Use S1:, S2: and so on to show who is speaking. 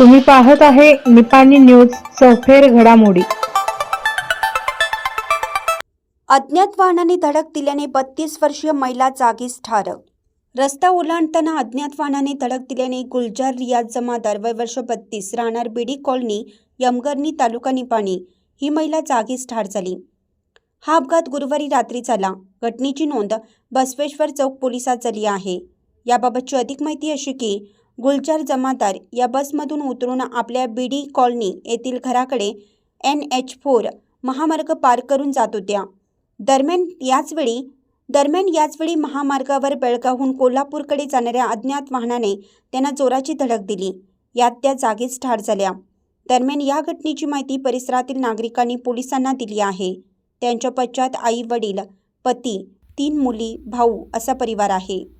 S1: तुम्ही पाहत आहे निपाणी न्यूज सफेर घडामोडी.
S2: अज्ञात वाहनाने धडक दिल्याने बत्तीस वर्षीय महिला जागीच ठार. रस्ता ओलांडताना अज्ञात वाहनाने धडक दिल्याने गुलजार रियाज जमादार वय वर्ष बत्तीस राहणार बिडी कॉलनी यमगरनी तालुका निपाणी. ही महिला जागीच ठार झाली. हा अपघात गुरुवारी रात्री झाला. घटनेची नोंद बसवेश्वर चौक पोलिसात झाली आहे. याबाबतची अधिक माहिती अशी की गुलजार जमादार या बसमधून उतरून आपल्या बीडी कॉलनी येथील घराकडे एन एच फोर महामार्ग पार करून जात होत्या. दरम्यान याचवेळी दरम्यान याचवेळी महामार्गावर बेळगावहून कोल्हापूरकडे जाणाऱ्या अज्ञात वाहनाने त्यांना जोराची धडक दिली. यात त्या जागीच ठार झाल्या. दरम्यान या घटनेची माहिती परिसरातील नागरिकांनी पोलिसांना दिली आहे. त्यांच्या पश्चात आई वडील पती तीन मुली भाऊ असा परिवार आहे.